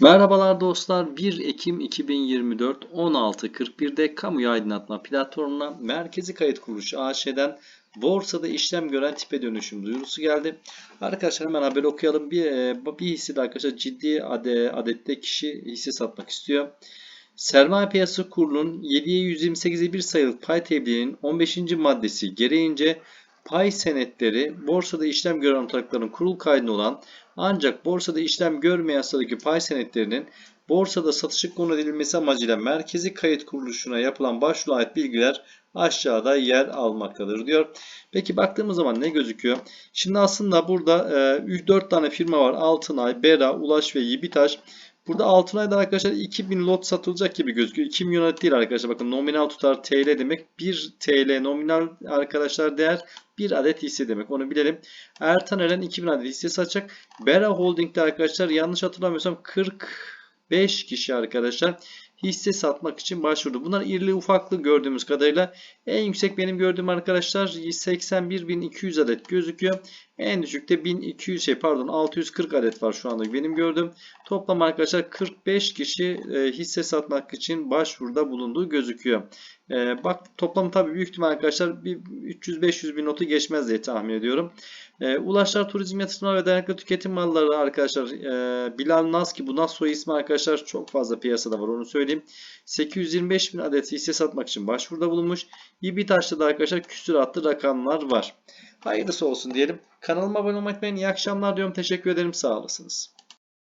Merhabalar dostlar. 1 Ekim 2024 16.41'de kamuya aydınlatma platformuna Merkezi Kayıt Kuruluşu AŞ'den borsada işlem gören tipe dönüşüm duyurusu geldi. Arkadaşlar hemen haberi okuyalım. Bir, e, bir hissede arkadaşlar ciddi ade, adette kişi hisse satmak istiyor. Sermaye Piyasası Kurulu'nun 7'ye 128'e 1 sayılı pay tebliğinin 15. maddesi gereğince pay senetleri borsada işlem gören ortakların kurul kaydına olan ancak borsada işlem görmeyen yasadaki pay senetlerinin borsada satışa konu edilmesi amacıyla merkezi kayıt kuruluşuna yapılan başvuru ait bilgiler aşağıda yer almaktadır diyor. Peki baktığımız zaman ne gözüküyor? Şimdi aslında burada e, 4 tane firma var. Altınay, Bera, Ulaş ve Yibitaş. Burada Altınay'da arkadaşlar 2000 lot satılacak gibi gözüküyor. 2 milyon adet değil arkadaşlar. Bakın nominal tutar TL demek. 1 TL nominal arkadaşlar değer 1 adet hisse demek. Onu bilelim. Ertan Eren 2000 adet hisse satacak. Bera Holding'de arkadaşlar yanlış hatırlamıyorsam 45 kişi arkadaşlar hisse satmak için başvurdu. Bunlar irili ufaklı gördüğümüz kadarıyla. En yüksek benim gördüğüm arkadaşlar 81.200 adet gözüküyor. En düşükte 1200 şey pardon 640 adet var şu anda benim gördüğüm. Toplam arkadaşlar 45 kişi e, hisse satmak için başvuruda bulunduğu gözüküyor. E, bak toplam tabii büyük ihtimal arkadaşlar bir 300-500 bin notu geçmez diye tahmin ediyorum. E, Ulaşlar Turizm Yatırımlar ve Dayanıklı Tüketim Malları arkadaşlar e, Bilal Naski bu Nas soy ismi arkadaşlar çok fazla piyasada var onu söyleyeyim. 825 bin adet hisse satmak için başvuruda bulunmuş. İBİTAŞ'ta da arkadaşlar küsuratlı rakamlar var. Hayırlısı olsun diyelim. Kanalıma abone olmayı unutmayın. İyi akşamlar diyorum. Teşekkür ederim. Sağ olasınız.